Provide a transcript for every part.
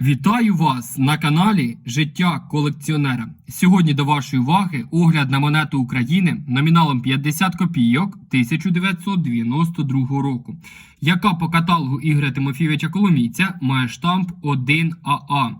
Вітаю вас на каналі Життя колекціонера. Сьогодні до вашої уваги огляд на монету України номіналом 50 копійок 1992 року, яка по каталогу Ігоря Тимофійовича Коломійця має штамп 1АА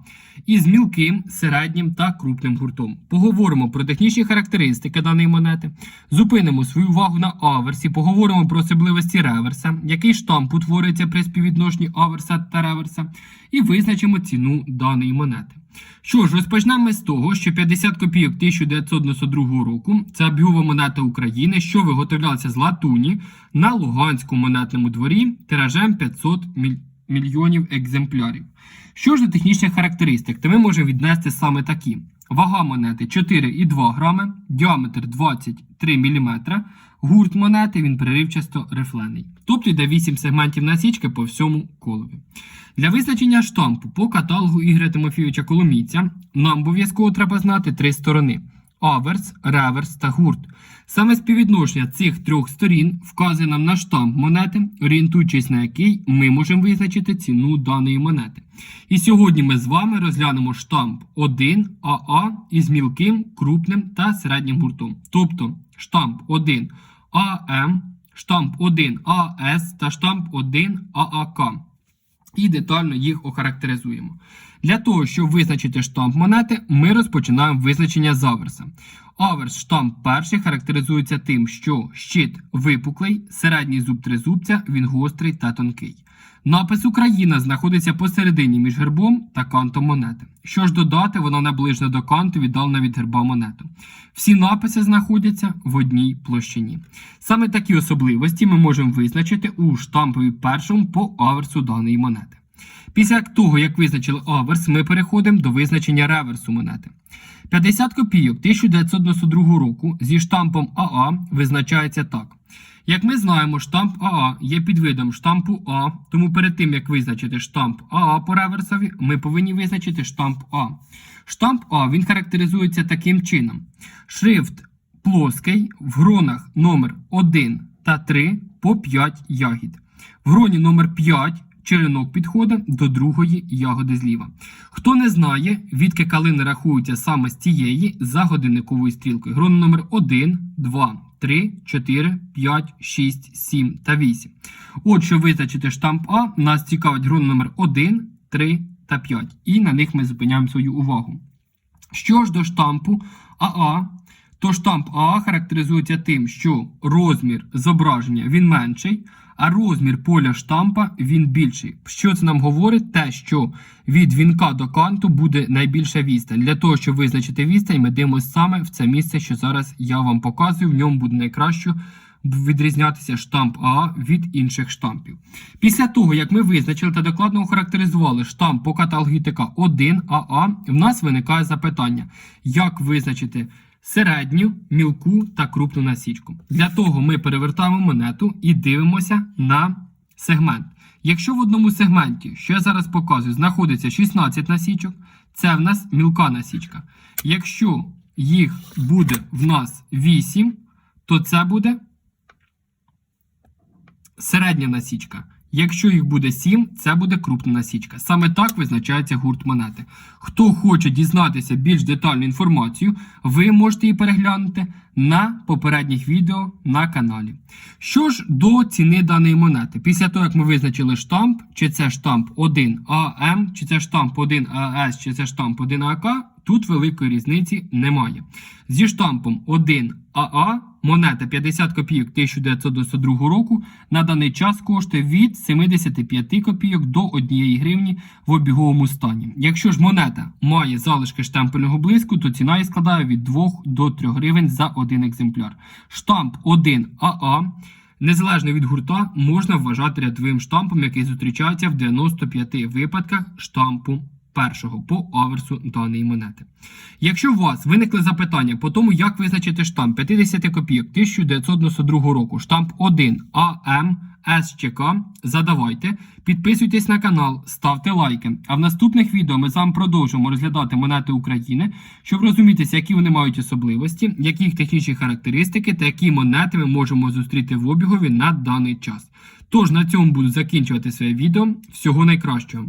із мілким, середнім та крупним гуртом. Поговоримо про технічні характеристики даної монети, зупинимо свою увагу на аверсі, поговоримо про особливості реверса, який штамп утворюється при співвідношенні аверса та реверса, і визначимо ціну даної монети. Що ж, розпочнемо з того, що 50 копійок 1992 року це обігова монета України, що виготовлялася з латуні на Луганському монетному дворі тиражем 500 міль- мільйонів екземплярів. Що ж до технічних характеристик, то ми можемо віднести саме такі: вага монети 4,2 грами, діаметр 23 мм, гурт монети він переривчасто рифлений. Тобто йде 8 сегментів насічки по всьому колові. Для визначення штампу по каталогу Ігоря Тимофійовича Коломійця нам обов'язково треба знати три сторони: аверс, реверс та гурт. Саме співвідношення цих трьох сторін вказує нам на штамп монети, орієнтуючись на який ми можемо визначити ціну даної монети. І сьогодні ми з вами розглянемо штамп 1 АА із мілким, крупним та середнім гуртом. Тобто штамп 1 АМ, штамп 1 АС та штамп 1 ААК і детально їх охарактеризуємо. Для того, щоб визначити штамп монети, ми розпочинаємо визначення з аверса. Аверс штамп перший характеризується тим, що щит випуклий, середній зуб тризубця, він гострий та тонкий. Напис Україна знаходиться посередині між гербом та кантом монети. Що ж додати, вона наближена до канту віддалена від герба монету. Всі написи знаходяться в одній площині. Саме такі особливості ми можемо визначити у штампові першому по аверсу даної монети. Після того, як визначили аверс, ми переходимо до визначення реверсу монети. 50 копійок 1992 року зі штампом АА визначається так. Як ми знаємо, штамп АА є підвидом штампу А, тому перед тим як визначити штамп АА по реверсові, ми повинні визначити штамп А. Штамп А він характеризується таким чином: шрифт плоский в гронах номер 1 та 3 по 5 ягід. В гроні номер 5 черенок підходить до другої ягоди зліва. Хто не знає, відки калини рахуються саме з цієї за годинниковою стрілкою. Грон номер 1, 2, 3, 4, 5, 6, 7 та 8. От, щоб визначити штамп А, нас цікавить грон номер 1, 3 та 5. І на них ми зупиняємо свою увагу. Що ж до штампу АА, то штамп АА характеризується тим, що розмір зображення він менший, а розмір поля штампа він більший. Що це нам говорить? Те, що від вінка до канту буде найбільша відстань. Для того, щоб визначити відстань, ми дивимося саме в це місце, що зараз я вам показую. В ньому буде найкраще відрізнятися штамп АА від інших штампів. Після того, як ми визначили та докладно охарактеризували штамп по каталогу ТК 1 АА, в нас виникає запитання, як визначити середню, мілку та крупну насічку. Для того ми перевертаємо монету і дивимося на сегмент. Якщо в одному сегменті, що я зараз показую, знаходиться 16 насічок, це в нас мілка насічка. Якщо їх буде в нас 8, то це буде середня насічка. Якщо їх буде 7, це буде крупна насічка. Саме так визначається гурт монети. Хто хоче дізнатися більш детальну інформацію, ви можете її переглянути на попередніх відео на каналі. Що ж до ціни даної монети? Після того, як ми визначили штамп, чи це штамп 1АМ, чи це штамп 1АС, чи це штамп 1АК, тут великої різниці немає. Зі штампом 1АА монета 50 копійок 1992 року на даний час коштує від 75 копійок до 1 гривні в обіговому стані. Якщо ж монета має залишки штемпельного блиску, то ціна її складає від 2 до 3 гривень за один екземпляр. Штамп 1АА. Незалежно від гурта можна вважати рядовим штампом, який зустрічається в 95 випадках штампу першого по аверсу даної монети. Якщо у вас виникли запитання по тому, як визначити штамп 50 копійок 1992 року, штамп 1 АМ СЧК, задавайте, підписуйтесь на канал, ставте лайки. А в наступних відео ми з вами продовжимо розглядати монети України, щоб розумітися, які вони мають особливості, які їх технічні характеристики та які монети ми можемо зустріти в обігові на даний час. Тож на цьому буду закінчувати своє відео. Всього найкращого.